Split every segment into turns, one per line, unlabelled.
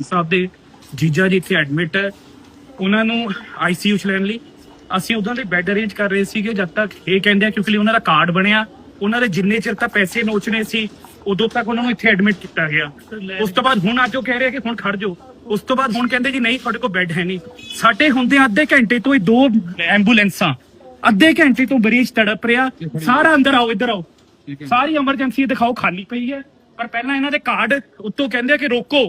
ਸਾਹਿਬ ਦੇ ਜੀਜਾ ਜੀ ਇੱਥੇ ਐਡਮਿਟ ਹੈ। ਉਹਨਾਂ ਨੂੰ ਆਈਸੀਯੂ ਚ ਲੈਣ ਲਈ। ਅਸੀਂ ਉਹਨਾਂ ਦੇ ਬੈੱਡ ਅਰੇਂਜ ਕਰ ਰਹੇ ਸੀਗੇ ਜਦ ਤੱਕ ਇਹ ਕਹਿੰਦੇ ਆ ਕਿਉਂਕਿ ਉਹਨਾਂ ਦਾ ਕਾਰਡ ਬਣਿਆ। ਉਹਨਾਂ ਦੇ ਜਿੰਨੇ ਚਿਰ ਤੱਕ ਪੈਸੇ ਨੋਚਣੇ ਸੀ ਉਦੋਂ ਤੱਕ ਉਹਨਾਂ ਨੂੰ ਇੱਥੇ ਐਡਮਿਟ ਕੀਤਾ ਗਿਆ। ਉਸ ਤੋਂ ਬਾਅਦ ਹੁਣ ਅੱਜ ਉਹ ਕਹਿ ਰਹੇ ਕਿ ਹੁਣ ਖੜ ਜਾਓ। ਉਸ ਤੋਂ ਬਾਅਦ ਹੁਣ ਕਹਿੰਦੇ ਜੀ ਨਹੀਂ ਤੁਹਾਡੇ ਕੋਲ ਬੈੱਡ ਹੈ ਨਹੀਂ। ਸਾਡੇ ਹੁੰਦੇ ਅੱਧੇ ਘੰਟੇ ਤੋਂ ਇਹ ਦੋ ਐਂਬੂਲੈਂਸਾਂ ਅੱਧੇ ਘੰਟੇ ਤੋਂ ਮਰੀਜ਼ ਤੜਪ ਰਿਹਾ। ਸਾਰਾ ਅੰਦਰ ਆਓ ਇੱਧਰ ਆਓ। ਸਾਰੀ ਐਮਰਜੈਂਸੀ ਦਿਖਾਓ ਖਾਲੀ ਪਈ ਹੈ। ਪਰ ਪਹਿਲਾਂ ਇਹਨਾਂ ਦੇ ਕਾਰਡ ਉੱਤੋਂ ਕਹਿੰਦੇ ਆ ਕਿ ਰੋਕੋ।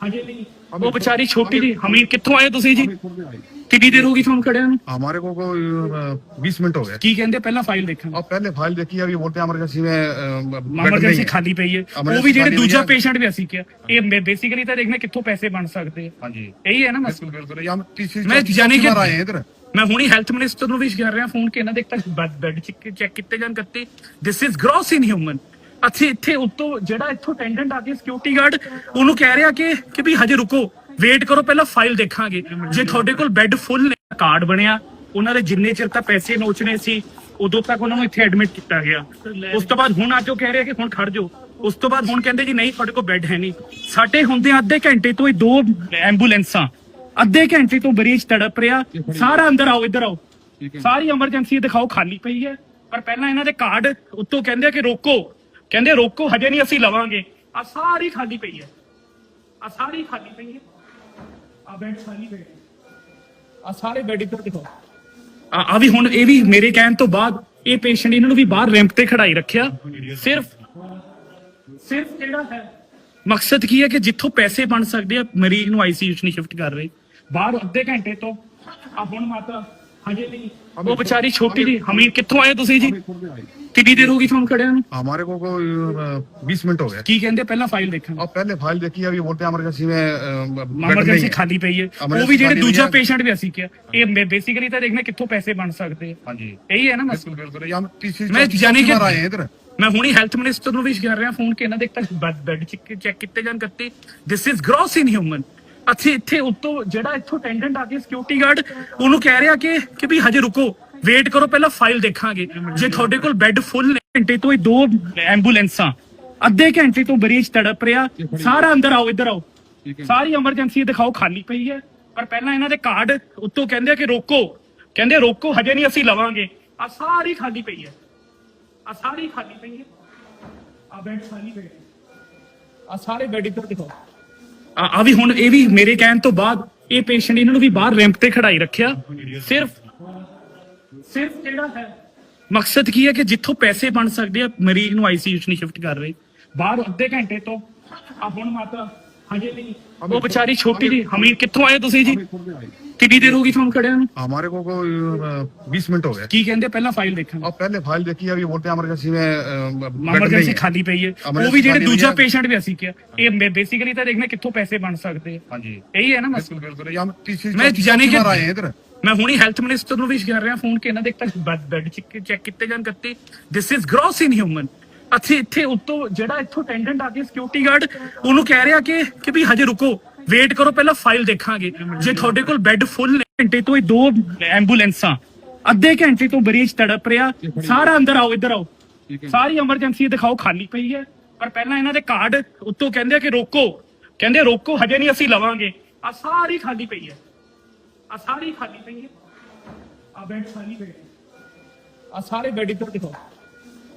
ਹਜੇ ਨਹੀਂ ਉਹ ਵਿਚਾਰੀ ਛੋਟੀ ਜੀ ਹਮੀਰ ਕਿੱਥੋਂ ਆਏ ਤੁਸੀਂ ਜੀ ਕਿੰਨੀ ਦੇਰ ਹੋ ਗਈ ਤੁਹਾਨੂੰ ਖੜਿਆਂ ਨੂੰ
हमारे को कोई बीस मिनट हो गए
ਕੀ ਕਹਿੰਦੇ ਪਹਿਲਾਂ ਫਾਈਲ ਦੇਖਾਂ
अब पहले फाइल देखी अभी बोलते हैं इमरजेंसी में अ, बेड नहीं
ਐਮਰਜੈਂਸੀ
है।
ਖਾਲੀ ਪਈ ਹੈ ਉਹ
Emergency
ਵੀ ਜਿਹੜੇ
ਖਾਲੀ
ਦੂਜਾ
ਹੋਈ ਹੈ।
ਪੇਸ਼ੈਂਟ ਵੀ ਅਸੀਂ ਕਿਹਾ ਇਹ ਬੇਸਿਕਲੀ ਤਾਂ ਦੇਖਣਾ ਕਿੱਥੋਂ ਪੈਸੇ ਬਣ ਸਕਦੇ ਆ
हाँ जी
ਇਹੀ ਹੈ ਨਾ ਮਸਲਾ
बिल्कुल बिल्कुल ये हम तीसरी
मैं
चौथी
जाने के-
बार आए हैं इधर
ਮੈਂ ਹੁਣੀ ਹੈਲਥ ਮਿਨਿਸਟਰ ਨੂੰ ਵੀ ਕਰ ਰਿਹਾ ਫੋਨ ਕਿ ਇਹਨਾਂ ਦੇ ਤੱਕ ਬੈੱਡ ਚੈੱਕ ਕੀਤੇ ਜਾਣ ਕੱਤੇ ਦਿਸ ਇਜ਼ ਗ੍ਰੋਸ ਇਨਹਿਊਮਨ ਅਸੀਂ ਇੱਥੇ ਉੱਤੋਂ ਜਿਹੜਾ ਇੱਥੋਂ ਅਟੈਂਡੈਂਟ ਆ ਕੇ ਸਿਕਿਉਰਿਟੀ ਗਾਰਡ ਉਹਨੂੰ ਕਹਿ ਰਿਹਾ ਕਿ ਕਿ ਵੀ ਹਜੇ ਰੁਕੋ ਵੇਟ ਕਰੋ, ਪਹਿਲਾਂ ਫਾਈਲ ਦੇਖਾਂਗੇ। ਜੇ ਤੁਹਾਡੇ ਕੋਲ ਬੈੱਡ ਫੁੱਲ ਨੇ ਕਾਰਡ ਬਣਿਆ, ਉਹਨਾਂ ਦੇ ਜਿੰਨੇ ਚਿਰ ਤੱਕ ਪੈਸੇ ਨੋਚਣੇ ਸੀ, ਉਦੋਂ ਤੱਕ ਉਹਨਾਂ ਨੂੰ ਇੱਥੇ ਐਡਮਿਟ ਕੀਤਾ ਗਿਆ। ਉਸ ਤੋਂ ਬਾਅਦ ਹੁਣ ਅੱਜ ਉਹ ਕਹਿ ਰਿਹਾ ਕਿ ਹੁਣ ਖੜ ਜਾਓ। ਉਸ ਤੋਂ ਬਾਅਦ ਹੁਣ ਕਹਿੰਦੇ ਜੀ, ਨਹੀਂ, ਤੁਹਾਡੇ ਕੋਲ ਬੈੱਡ ਹੈ ਨਹੀਂ। ਸਾਡੇ ਹੁੰਦੇ ਅੱਧੇ ਘੰਟੇ ਤੋਂ ਇਹ ਦੋ ਐਂਬੂਲੈਂਸਾਂ ਅੱਧੇ ਘੰਟੇ ਤੋਂ ਬਰੀਜ਼ ਤੜਪ ਰਿਹਾ, ਸਾਰਾ ਅੰਦਰ ਆਓ, ਇੱਧਰ ਆਓ। ਸਾਰੀ ਐਮਰਜੈਂਸੀ ਦਿਖਾਓ, ਖਾਲੀ ਪਈ ਹੈ। ਪਰ ਪਹਿਲਾਂ ਇਹਨਾਂ ਦੇ ਕਾਰਡ ਉੱਤੋਂ ਕਹਿੰਦੇ ਕਿ ਰੋਕੋ। ਕਹਿੰਦੇ ਰੋਕੋ, ਹਜੇ ਨਹੀਂ ਅਸੀਂ ਲਵਾਂਗੇ। ਆ ਸਾਰੀ ਖਾਲੀ ਪਈ ਹੈ। ਆ ਸਾਰੀ ਖਾਲੀ ਪਈ ਹੈ। ਆ ਬੈੱਡ ਖਾਲੀ ਪਏ ਆ ਸਾਰੇ ਬੈੱਡ ਇੱਧਰ ਦਿਖਾਓ ਆ ਆ ਵੀ ਹੁਣ ਇਹ ਵੀ ਮੇਰੇ ਕਹਿਣ ਤੋਂ ਬਾਅਦ ਇਹ ਪੇਸ਼ੈਂਟ ਇਹਨਾਂ ਨੂੰ ਵੀ ਬਾਹਰ ਰੈਂਪ ਤੇ ਖੜਾਈ ਰੱਖਿਆ। ਸਿਰਫ ਸਿਰਫ ਕਿਹੜਾ ਹੈ? ਮਕਸਦ ਕੀ ਹੈ ਕਿ ਜਿੱਥੋਂ ਪੈਸੇ ਬਣ ਸਕਦੇ ਆ, ਮਰੀਜ਼ ਨੂੰ ਆਈਸੀਯੂ ਚ ਨਹੀਂ ਸ਼ਿਫਟ ਕਰ ਰਹੇ। ਬਾਹਰ ਅੱਧੇ ਘੰਟੇ ਤੋਂ ਆ ਹੁਣ ਮਾਤਾ ਹਜੇ ਨਹੀਂ ਉਹ ਵਿਚਾਰੀ ਛੋਟੀ ਜੀ ਹਮੀਰ ਕਿੱਥੋਂ ਆਏ ਤੁਸੀਂ ਜੀ ਕਿੰਨੀ ਦੇਰ ਹੋ ਗਈ ਤੁਹਾਨੂੰ ਖੜਿਆਂ ਨੂੰ
हमारे को कोई बीस मिनट हो गए
ਕੀ ਕਹਿੰਦੇ ਪਹਿਲਾਂ ਫਾਈਲ ਦੇਖਾਂ
अब पहले फाइल देखी अभी बोलते हैं इमरजेंसी में अ, बेड नहीं
ਐਮਰਜੈਂਸੀ
है।
ਖਾਲੀ ਪਈ ਹੈ ਉਹ
Emergency
ਵੀ ਜਿਹੜੇ
ਖਾਲੀ ਹੋਈ
ਦੂਜਾ
ਹੈ।
ਪੇਸ਼ੈਂਟ ਵੀ ਅਸੀਂ ਕਿਹਾ ਇਹ ਬੇਸਿਕਲੀ ਤਾਂ ਦੇਖਣਾ ਕਿੱਥੋਂ ਪੈਸੇ ਬਣ ਸਕਦੇ ਆ
हाँ जी
ਇਹੀ ਹੈ ਨਾ ਮਸਲਾ
बिल्कुल बिल्कुल ये हम तीसरी
मैं
चौथी
जाने के-
बार आए हैं इधर
ਮੈਂ ਹੁਣੀ ਹੈਲਥ ਮਿਨਿਸਟਰ ਨੂੰ ਵੀ ਕਰ ਰਿਹਾ ਫੋਨ ਕਿ ਇਹਨਾਂ ਦੇ ਤੱਕ ਬੈੱਡ ਚੈੱਕ ਕੀਤੇ ਜਾਣ ਕੱਤੇ ਦਿਸ ਇਜ਼ ਗ੍ਰੋਸ ਇਨਹਿਊਮਨ ਅਸੀਂ ਇੱਥੇ ਉੱਤੋਂ ਜਿਹੜਾ ਇੱਥੋਂ ਅਟੈਂਡੈਂਟ ਆ ਕੇ ਸਿਕਿਉਰਿਟੀ ਗਾਰਡ ਉਹਨੂੰ ਕਹਿ ਰਿਹਾ ਕਿ ਕਿ ਵੀ ਹਜੇ ਰੁਕੋ ਵੇਟ ਕਰੋ ਪਹਿਲਾਂ ਫਾਈਲ ਦੇਖਾਂਗੇ। ਜੇ ਤੁਹਾਡੇ ਕੋਲ ਬੈੱਡ ਫੁੱਲ ਨੇ ਘੰਟੇ ਤੋਂ ਇਹ ਦੋ ਐਂਬੂਲੈਂਸਾਂ ਅੱਧੇ ਘੰਟੇ ਤੋਂ ਮਰੀਜ਼ ਤੜਪ ਰਿਹਾ ਸਾਰਾ ਅੰਦਰ ਆਓ ਇੱਧਰ ਆਓ। ਸਾਰੀ ਐਮਰਜੈਂਸੀ ਦਿਖਾਓ ਖਾਲੀ ਪਈ ਹੈ। ਪਰ ਪਹਿਲਾਂ ਇਹਨਾਂ ਦੇ ਕਾਰਡ ਉੱਤੋਂ ਕਹਿੰਦੇ ਕਿ ਰੋਕੋ। ਕਹਿੰਦੇ ਰੋਕੋ ਹਜੇ ਨਹੀਂ ਅਸੀਂ ਲਵਾਂਗੇ। ਆ ਸਾਰੀ ਖਾਲੀ ਪਈ ਹੈ। ਆ ਸਾਰੀ ਖਾਲੀ ਪਈ ਹੈ। ਆ ਬੈੱਡ ਖਾਲੀ ਪਏ ਆ ਸਾਰੇ ਬੈੱਡ ਇੱਧਰ ਦਿਖਾਓ। ਆ ਵੀ ਹੁਣ ਇਹ ਵੀ ਮੇਰੇ ਕਹਿਣ ਤੋਂ ਬਾਅਦ ਇਹ ਪੇਸ਼ੈਂਟ ਇਹਨਾਂ ਨੂੰ ਵੀ ਬਾਹਰ ਰੈਂਪ ਤੇ ਖੜਾਈ ਰੱਖਿਆ। ਸਿਰਫ ਸਿਰਫ ਜਿਹੜਾ ਹੈ? ਮਕਸਦ ਕੀ ਹੈ ਕਿ ਜਿੱਥੋਂ ਪੈਸੇ ਬਣ ਸਕਦੇ ਆ, ਮਰੀਜ਼ ਨੂੰ ਆਈਸੀਯੂ ਚ ਨਹੀਂ ਸ਼ਿਫਟ ਕਰ ਰਹੇ। ਬਾਹਰ ਅੱਧੇ ਘੰਟੇ ਤੋਂ, ਆ ਹੁਣ ਮਾਤਾ ਹਜੇ ਵੀ नहीं। ਉਹ बेचारी छोटी जी हमीर ਕਿੱਥੋਂ ਆਏ ਤੁਸੀਂ ਜੀ? अभी थोड़ी देर आई। ਕਿੰਨੀ ਦੇਰ ਹੋ ਗਈ ਤੁਹਾਨੂੰ खड़े ਨੂੰ?
हमारे को को, अ, 20 मिनट हो गए
ਕੀ ਕਹਿੰਦੇ? ਪਹਿਲਾਂ ਫਾਈਲ ਦੇਖਾਂ
अब पहले फाइल देखी अभी बोलते हैं इमरजेंसी में अ, बेड ਨਹੀਂ
ਐਮਰਜੈਂਸੀ
है।
ਖਾਲੀ ਪਈ ਹੈ। ਉਹ ਵੀ ਜਿਹੜੇ ਦੂਜਾ ਪੇਸ਼ੈਂਟ ਵੀ ਅਸੀਂ ਕਿਹਾ ਇਹ ਬੇਸਿਕਲੀ ਤਾਂ ਦੇਖਣਾ ਕਿੱਥੋਂ ਪੈਸੇ ਬਣ ਸਕਦੇ ਆ।
हाँ जी
ਇਹੀ ਹੈ ਨਾ ਮਸਲਾ
बिल्कुल बिल्कुल यहाँ पे तीसरी
मैं
चौथी
जाने के-
बार आए हैं इधर
ਮੈਂ ਹੁਣੀ ਹੈਲਥ ਮਿਨਿਸਟਰ ਨੂੰ ਵੀ ਕਰ ਰਿਹਾ ਫੋਨ ਕਿ ਇਹਨਾਂ ਦੇ ਤੱਕ ਬੈੱਡ ਚੈੱਕ ਕੀਤੇ ਜਾਣ ਕੱਤੇ। This is gross in human ਅਸੀਂ ਇੱਥੇ ਉੱਤੋਂ ਜਿਹੜਾ ਇੱਥੋਂ ਅਟੈਂਡੈਂਟ ਆ ਕੇ ਸਿਕਿਉਰਿਟੀ ਗਾਰਡ ਉਹਨੂੰ ਕਹਿ ਰਿਹਾ ਕਿ ਕਿ ਵੀ ਹਜੇ ਰੁਕੋ ਵੇਟ ਕਰੋ, ਪਹਿਲਾਂ ਫਾਈਲ ਦੇਖਾਂਗੇ। ਜੇ ਤੁਹਾਡੇ ਕੋਲ ਬੈੱਡ ਫੁੱਲ ਘੰਟੇ ਤੋਂ ਇਹ ਦੋ ਐਂਬੂਲੈਂਸਾਂ ਅੱਧੇ ਘੰਟੇ ਤੋਂ ਮਰੀਜ਼ ਤੜਪ ਰਿਹਾ, ਸਾਰਾ ਅੰਦਰ ਆਓ, ਇੱਧਰ ਆਓ। ਸਾਰੀ ਐਮਰਜੈਂਸੀ ਦਿਖਾਓ, ਖਾਲੀ ਪਈ ਹੈ। ਪਰ ਪਹਿਲਾਂ ਇਹਨਾਂ ਦੇ ਕਾਰਡ ਉੱਤੋਂ ਕਹਿੰਦੇ ਆ ਕਿ ਰੋਕੋ। ਕਹਿੰਦੇ ਰੋਕੋ, ਹਜੇ ਨਹੀਂ ਅਸੀਂ ਲਵਾਂਗੇ। ਆ ਸਾਰੀ ਖਾਲੀ ਪਈ ਹੈ। ਆ ਸਾਰੀ ਖਾਲੀ ਪਈ ਹੈ। ਆ ਬੈੱਡ ਖਾਲੀ ਪਏ ਆ ਸਾਰੇ ਬੈੱਡ ਇੱਧਰ ਦਿਖਾਓ।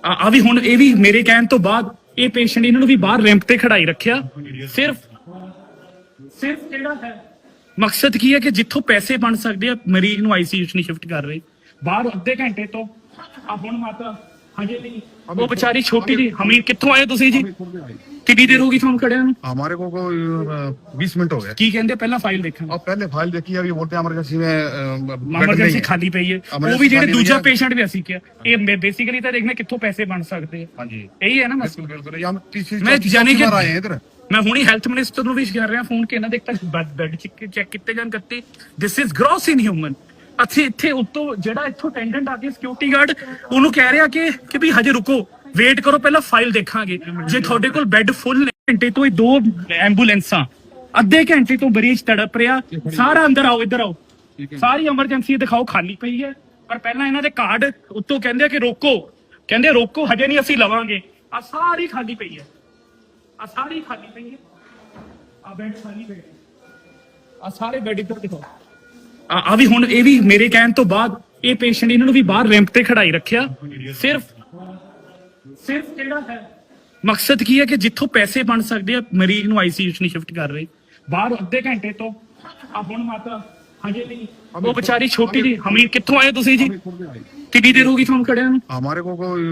ਆ ਵੀ ਹੁਣ ਇਹ ਵੀ ਮੇਰੇ ਕਹਿਣ ਤੋਂ ਬਾਅਦ ਇਹ ਪੇਸ਼ੈਂਟ ਇਹਨਾਂ ਨੂੰ ਵੀ ਬਾਹਰ ਰੈਂਪ ਤੇ ਖੜਾਈ ਰੱਖਿਆ। ਸਿਰਫ ਸਿਰਫ ਕਿਹੜਾ ਹੈ? ਮਕਸਦ ਕੀ ਹੈ ਕਿ ਜਿੱਥੋਂ ਪੈਸੇ ਬਣ ਸਕਦੇ ਆ, ਮਰੀਜ਼ ਨੂੰ ਆਈਸੀਯੂ ਚ ਨਹੀਂ ਸ਼ਿਫਟ ਕਰ ਰਹੇ। ਬਾਹਰ ਅੱਧੇ ਘੰਟੇ ਤੋਂ, ਆ ਹੁਣ ਮਾਤਾ ਹਜੇ ਨਹੀਂ ਉਹ ਵਿਚਾਰੀ ਛੋਟੀ ਜੀ ਹਮੀਰ ਕਿੱਥੋਂ ਆਏ ਤੁਸੀਂ ਜੀ ਕਿੰਨੀ ਦੇਰ ਹੋ ਗਈ ਤੁਹਾਨੂੰ ਖੜਿਆਂ ਨੂੰ
हमारे को कोई बीस मिनट हो गए
ਕੀ ਕਹਿੰਦੇ ਪਹਿਲਾਂ ਫਾਈਲ ਦੇਖਾਂ
अब पहले फाइल देखी अभी बोलते हैं इमरजेंसी में अ, बेड नहीं
ਐਮਰਜੈਂਸੀ
है।
ਖਾਲੀ ਪਈ ਹੈ ਉਹ
Emergency
ਵੀ ਜਿਹੜੇ
ਖਾਲੀ ਹੋਈ
ਦੂਜਾ
ਹੈ।
ਪੇਸ਼ੈਂਟ ਵੀ ਅਸੀਂ ਕਿਹਾ ਇਹ ਬੇਸਿਕਲੀ ਤਾਂ ਦੇਖਣਾ ਕਿੱਥੋਂ ਪੈਸੇ ਬਣ ਸਕਦੇ ਆ
हाँ जी
ਇਹੀ ਹੈ ਨਾ ਮਸਲਾ
बिल्कुल बिल्कुल ये हम तीसरी
मैं
चौथी
जाने के-
बार आए हैं इधर
ਮੈਂ ਹੁਣੀ ਹੈਲਥ ਮਿਨਿਸਟਰ ਨੂੰ ਵੀ ਕਰ ਰਿਹਾ ਫੋਨ ਕਿ ਇਹਨਾਂ ਦੇ ਤੱਕ ਬੈੱਡ ਚੈੱਕ ਕੀਤੇ ਜਾਣ ਕੱਤੇ ਦਿਸ ਇਜ਼ ਗ੍ਰੋਸ ਇਨਹਿਊਮਨ ਅਸੀਂ ਇੱਥੇ ਉੱਤੋਂ ਜਿਹੜਾ ਇੱਥੋਂ ਅਟੈਂਡੈਂਟ ਆ ਕੇ ਸਿਕਿਉਰਿਟੀ ਗਾਰਡ ਉਹਨੂੰ ਕਹਿ ਰਿਹਾ ਕਿ ਕਿ ਵੀ ਹਜੇ ਰੁਕੋ ਵੇਟ ਕਰੋ ਪਹਿਲਾਂ ਫਾਈਲ ਦੇਖਾਂਗੇ। ਜੇ ਤੁਹਾਡੇ ਕੋਲ ਬੈੱਡ ਫੁੱਲ ਨੇ ਘੰਟੇ ਤੋਂ ਇਹ ਦੋ ਐਂਬੂਲੈਂਸਾਂ ਅੱਧੇ ਘੰਟੇ ਤੋਂ ਮਰੀਜ਼ ਤੜਪ ਰਿਹਾ ਸਾਰਾ ਅੰਦਰ ਆਓ ਇੱਧਰ ਆਓ। ਸਾਰੀ ਐਮਰਜੈਂਸੀ ਦਿਖਾਓ ਖਾਲੀ ਪਈ ਹੈ। ਪਰ ਪਹਿਲਾਂ ਇਹਨਾਂ ਦੇ ਕਾਰਡ ਉੱਤੋਂ ਕਹਿੰਦੇ ਕਿ ਰੋਕੋ। ਕਹਿੰਦੇ ਰੋਕੋ ਹਜੇ ਨਹੀਂ ਅਸੀਂ ਲਵਾਂਗੇ। ਆ ਸਾਰੀ ਖਾਲੀ ਪਈ ਹੈ। ਆ ਸਾਰੀ ਖਾਲੀ ਪਈ ਹੈ। ਆ ਬੈੱਡ ਖਾਲੀ ਪਏ ਆ ਸਾਰੇ ਬੈੱਡ ਇੱਧਰ ਦਿਖਾਓ। ਆ ਵੀ ਹੁਣ ਇਹ ਵੀ ਮੇਰੇ ਕਹਿਣ ਤੋਂ ਬਾਅਦ ਇਹ ਪੇਸ਼ੈਂਟ ਇਹਨਾਂ ਨੂੰ ਵੀ ਬਾਹਰ ਰੈਂਪ ਤੇ ਖੜਾਈ ਰੱਖਿਆ। ਸਿਰਫ ਸਿਰਫ ਕਿਹੜਾ ਹੈ? ਮਕਸਦ ਕੀ ਹੈ ਕਿ ਜਿੱਥੋਂ ਪੈਸੇ ਬਣ ਸਕਦੇ ਆ, ਮਰੀਜ਼ ਨੂੰ ਆਈਸੀਯੂ ਚ ਨਹੀਂ ਸ਼ਿਫਟ ਕਰ ਰਹੇ। ਬਾਹਰ ਅੱਧੇ ਘੰਟੇ ਤੋਂ, ਆ ਹੁਣ ਮਾਤਾ ਹਜੇ ਨਹੀਂ ਉਹ ਵਿਚਾਰੀ ਛੋਟੀ ਜੀ ਹਮੀਰ ਕਿੱਥੋਂ ਆਏ ਤੁਸੀਂ ਜੀ ਕਿੰਨੀ ਦੇਰ ਹੋ ਗਈ ਤੁਹਾਨੂੰ ਖੜਿਆਂ ਨੂੰ
हमारे को कोई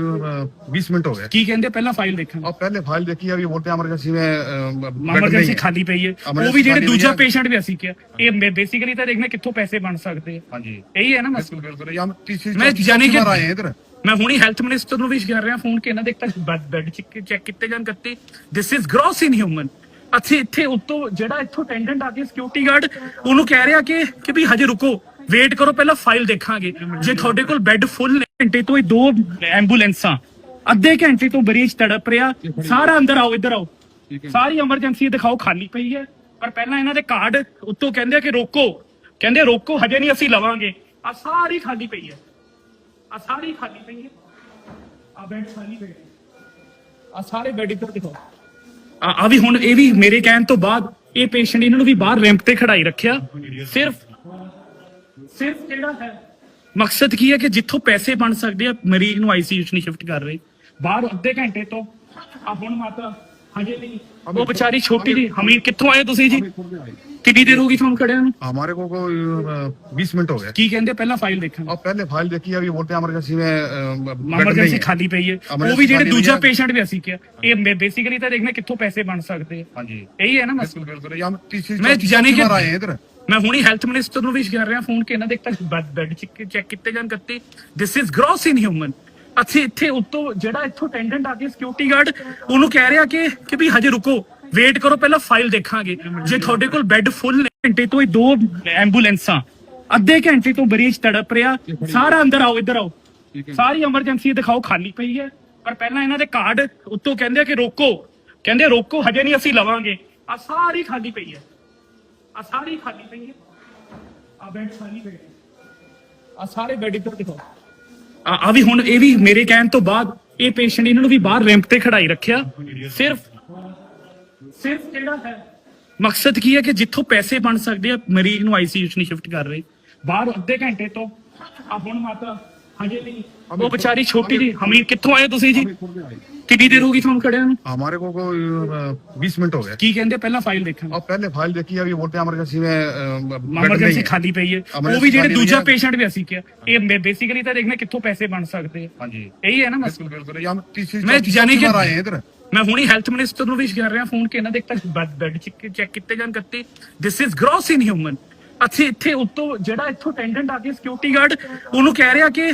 बीस मिनट हो गए
ਕੀ ਕਹਿੰਦੇ ਪਹਿਲਾਂ ਫਾਈਲ ਦੇਖਾਂਗੇ
अब पहले फाइल देखी अभी बोलते हैं इमरजेंसी में अ, बेड नहीं
ਐਮਰਜੈਂਸੀ
है।
ਖਾਲੀ ਪਈ ਹੈ ਉਹ
Emergency
ਵੀ ਜਿਹੜੇ
ਖਾਲੀ ਹੋਈ
ਦੂਜਾ
ਹੈ।
ਪੇਸ਼ੈਂਟ ਵੀ ਅਸੀਂ ਕਿਹਾ ਇਹ ਬੇਸਿਕਲੀ ਤਾਂ ਦੇਖਣਾ ਕਿੱਥੋਂ ਪੈਸੇ ਬਣ ਸਕਦੇ ਆ
हाँ जी
ਇਹੀ ਹੈ ਨਾ ਮਸਲਾ
बिल्कुल बिल्कुल ये हम तीसरी
मैं
चौथी
जाने के-
बार आए हैं इधर
ਮੈਂ ਹੁਣੀ ਹੈਲਥ ਮਿਨਿਸਟਰ ਨੂੰ ਵੀ ਕਰ ਰਿਹਾ ਫੋਨ ਕਿ ਇਹਨਾਂ ਦੇ ਤੱਕ ਬੈੱਡ ਚੈੱਕ ਕੀਤੇ ਜਾਣ ਕੱਤੇ ਦਿਸ ਇਜ਼ ਗ੍ਰੋਸ ਇਨਹਿਊਮਨ ਅਸੀਂ ਇੱਥੇ ਉੱਤੋਂ ਜਿਹੜਾ ਇੱਥੋਂ ਅਟੈਂਡੈਂਟ ਆ ਕੇ ਸਿਕਿਉਰਿਟੀ ਗਾਰਡ ਉਹਨੂੰ ਕਹਿ ਰਿਹਾ ਕਿ ਕਿ ਵੀ ਹਜੇ ਰੁਕੋ ਵੇਟ ਕਰੋ, ਪਹਿਲਾਂ ਫਾਈਲ ਦੇਖਾਂਗੇ। ਜੇ ਤੁਹਾਡੇ ਕੋਲ ਬੈੱਡ ਫੁੱਲ ਨੇ, ਘੰਟੇ ਤੋਂ ਇਹ ਦੋ ਐਂਬੂਲੈਂਸਾਂ ਅੱਧੇ ਘੰਟੇ ਤੋਂ ਮਰੀਜ਼ ਤੜਪ ਰਿਹਾ, ਸਾਰਾ ਅੰਦਰ ਆਓ, ਇੱਧਰ ਆਓ। ਸਾਰੀ ਐਮਰਜੈਂਸੀ ਦਿਖਾਓ, ਖਾਲੀ ਪਈ ਹੈ। ਪਰ ਪਹਿਲਾਂ ਇਹਨਾਂ ਦੇ ਕਾਰਡ ਉੱਤੋਂ ਕਹਿੰਦੇ ਆ ਕਿ ਰੋਕੋ। ਕਹਿੰਦੇ ਰੋਕੋ, ਹਜੇ ਨਹੀਂ ਅਸੀਂ ਲਵਾਂਗੇ। ਆ ਸਾਰੀ ਖਾਲੀ ਪਈ ਹੈ। ਆ ਸਾਰੀ ਖਾਲੀ ਪਈ ਹੈ। ਆ ਬੈੱਡ ਖਾਲੀ ਪਏ ਆ ਸਾਰੇ ਬੈੱਡ ਇੱਧਰ ਦਿਖਾਓ। ਆ ਵੀ ਹੁਣ ਇਹ ਵੀ ਮੇਰੇ ਕਹਿਣ ਤੋਂ ਬਾਅਦ ਇਹ ਪੇਸ਼ੈਂਟ ਇਹਨਾਂ ਨੂੰ ਵੀ ਬਾਹਰ ਰੈਂਪ ਤੇ ਖੜਾਈ ਰੱਖਿਆ। ਸਿਰਫ ਸਿਰਫ ਜਿਹੜਾ ਹੈ? ਮਕਸਦ ਕੀ ਹੈ ਕਿ ਜਿੱਥੋਂ ਪੈਸੇ ਬਣ ਸਕਦੇ ਆ, ਮਰੀਜ਼ ਨੂੰ ਆਈਸੀਯੂ ਚ ਨਹੀਂ ਸ਼ਿਫਟ ਕਰ ਰਹੇ। ਬਾਹਰ ਅੱਧੇ ਘੰਟੇ ਤੋਂ, ਆ ਹੁਣ ਮਾਤਾ ਹਜੇ ਨਹੀਂ ਉਹ ਵਿਚਾਰੀ ਛੋਟੀ ਜੀ ਹਮੀਰ ਕਿੱਥੋਂ ਆਏ ਤੁਸੀਂ ਜੀ ਕਿੰਨੀ ਦੇਰ ਹੋ ਗਈ ਤੁਹਾਨੂੰ ਖੜਿਆਂ ਨੂੰ
हमारे को कोई बीस मिनट हो गए
ਕੀ ਕਹਿੰਦੇ ਪਹਿਲਾਂ ਫਾਈਲ ਦੇਖਾਂਗੇ
अब पहले फाइल देखी अभी बोलते हैं इमरजेंसी में अ, बेड नहीं
ਐਮਰਜੈਂਸੀ
है।
ਖਾਲੀ ਪਈ ਹੈ ਉਹ
Emergency
ਵੀ ਜਿਹੜੇ
ਖਾਲੀ ਹੋਈ
ਦੂਜਾ
ਹੈ।
ਪੇਸ਼ੈਂਟ ਵੀ ਅਸੀਂ ਕਿਹਾ ਇਹ ਬੇਸਿਕਲੀ ਤਾਂ ਦੇਖਣਾ ਕਿੱਥੋਂ ਪੈਸੇ ਬਣ ਸਕਦੇ ਆ
हाँ जी
ਇਹੀ ਹੈ ਨਾ ਮਸਲਾ
बिल्कुल बिल्कुल ये हम तीसरी
मैं
चौथी
जाने के-
बार आए हैं इधर
ਮੈਂ ਹੁਣੀ ਹੈਲਥ ਮਿਨਿਸਟਰ ਨੂੰ ਵੀ ਕਰ ਰਿਹਾ ਫੋਨ ਕਿ ਇਹਨਾਂ ਦੇ ਤੱਕ ਬੈੱਡ ਚੈੱਕ ਕੀਤੇ ਜਾਣ ਕੱਤੇ ਦਿਸ ਇਜ਼ ਗ੍ਰੋਸ ਇਨਹਿਊਮਨ ਅਸੀਂ ਇੱਥੇ ਉੱਤੋਂ ਜਿਹੜਾ ਇੱਥੋਂ ਅਟੈਂਡੈਂਟ ਆ ਕੇ ਸਿਕਿਉਰਿਟੀ ਗਾਰਡ ਉਹਨੂੰ ਕਹਿ ਰਿਹਾ ਕਿ ਕਿ ਵੀ ਹਜੇ ਰੁਕੋ ਵੇਟ ਕਰੋ ਪਹਿਲਾਂ ਫਾਈਲ ਦੇਖਾਂਗੇ। ਜੇ ਤੁਹਾਡੇ ਕੋਲ ਬੈੱਡ ਫੁੱਲ ਨੇ ਘੰਟੇ ਤੋਂ ਇਹ ਦੋ ਐਂਬੂਲੈਂਸਾਂ ਅੱਧੇ ਘੰਟੇ ਤੋਂ ਮਰੀਜ਼ ਤੜਪ ਰਿਹਾ ਸਾਰਾ ਅੰਦਰ ਆਓ ਇੱਧਰ ਆਓ। ਸਾਰੀ ਐਮਰਜੈਂਸੀ ਦਿਖਾਓ ਖਾਲੀ ਪਈ ਹੈ। ਪਰ ਪਹਿਲਾਂ ਇਹਨਾਂ ਦੇ ਕਾਰਡ ਉੱਤੋਂ ਕਹਿੰਦੇ ਕਿ ਰੋਕੋ। ਕਹਿੰਦੇ ਰੋਕੋ ਹਜੇ ਨਹੀਂ ਅਸੀਂ ਲਵਾਂਗੇ। ਆ ਸਾਰੀ ਖਾਲੀ ਪਈ ਹੈ। ਆ ਸਾਰੀ ਖਾਲੀ ਪਈ ਹੈ। ਆ ਬੈੱਡ ਖਾਲੀ ਪਏ ਆ ਸਾਰੇ ਬੈੱਡ ਇੱਧਰ ਦਿਖਾਓ। ਆ ਵੀ ਹੁਣ ਇਹ ਵੀ ਮੇਰੇ ਕਹਿਣ ਤੋਂ ਬਾਅਦ ਇਹ ਪੇਸ਼ੈਂਟ ਇਹਨਾਂ ਨੂੰ ਵੀ ਬਾਹਰ ਰੈਂਪ ਤੇ ਖੜਾਈ ਰੱਖਿਆ। ਸਿਰਫ ਸਿਰਫ ਕਿਹੜਾ ਹੈ? ਮਕਸਦ ਕੀ ਹੈ ਕਿ ਜਿੱਥੋਂ ਪੈਸੇ ਬਣ ਸਕਦੇ ਆ, ਮਰੀਜ਼ ਨੂੰ ਆਈਸੀਯੂ ਚ ਨਹੀਂ ਸ਼ਿਫਟ ਕਰ ਰਹੇ। ਬਾਹਰ ਅੱਧੇ ਘੰਟੇ ਤੋਂ, ਆ ਹੁਣ ਮਾਤਾ ਹਜੇ ਨਹੀਂ ਉਹ ਵਿਚਾਰੀ ਛੋਟੀ ਜੀ ਹਮੀਰ ਕਿੱਥੋਂ ਆਏ ਤੁਸੀਂ ਜੀ ਕਿੰਨੀ ਦੇਰ ਹੋ ਗਈ ਤੁਹਾਨੂੰ ਖੜਿਆਂ ਨੂੰ
हमारे को कोई बीस मिनट हो गए
ਕੀ ਕਹਿੰਦੇ ਪਹਿਲਾਂ ਫਾਈਲ ਦੇਖਾਂਗੇ
अब पहले फाइल देखी अभी बोलते हैं इमरजेंसी में अ, बेड नहीं
ਐਮਰਜੈਂਸੀ
है।
ਖਾਲੀ ਪਈ ਹੈ ਉਹ
Emergency
ਵੀ ਜਿਹੜੇ
ਖਾਲੀ ਹੋਈ
ਦੂਜਾ
ਹੈ।
ਪੇਸ਼ੈਂਟ ਵੀ ਅਸੀਂ ਕਿਹਾ ਇਹ ਬੇਸਿਕਲੀ ਤਾਂ ਦੇਖਣਾ ਕਿੱਥੋਂ ਪੈਸੇ ਬਣ ਸਕਦੇ ਆ
हाँ जी
ਇਹੀ ਹੈ ਨਾ ਮਸਲਾ
बिल्कुल बिल्कुल ये हम तीसरी
मैं
चौथी
जाने के-
बार आए हैं इधर
ਮੈਂ ਹੁਣੀ ਹੈਲਥ ਮਿਨਿਸਟਰ ਨੂੰ ਵੀ ਕਰ ਰਿਹਾ ਫੋਨ ਕਿ ਇਹਨਾਂ ਦੇ ਤੱਕ ਬੈੱਡ ਚੈੱਕ ਕੀਤੇ ਜਾਣ ਕੱਤੇ ਦਿਸ ਇਜ਼ ਗ੍ਰੋਸ ਇਨਹਿਊਮਨ ਅਸੀਂ ਇੱਥੇ ਉੱਤੋਂ ਜਿਹੜਾ ਇੱਥੋਂ ਅਟੈਂਡੈਂਟ ਆ ਕੇ ਸਿਕਿਉਰਿਟੀ ਗਾਰਡ ਉਹਨੂੰ ਕਹਿ ਰਿਹਾ ਕਿ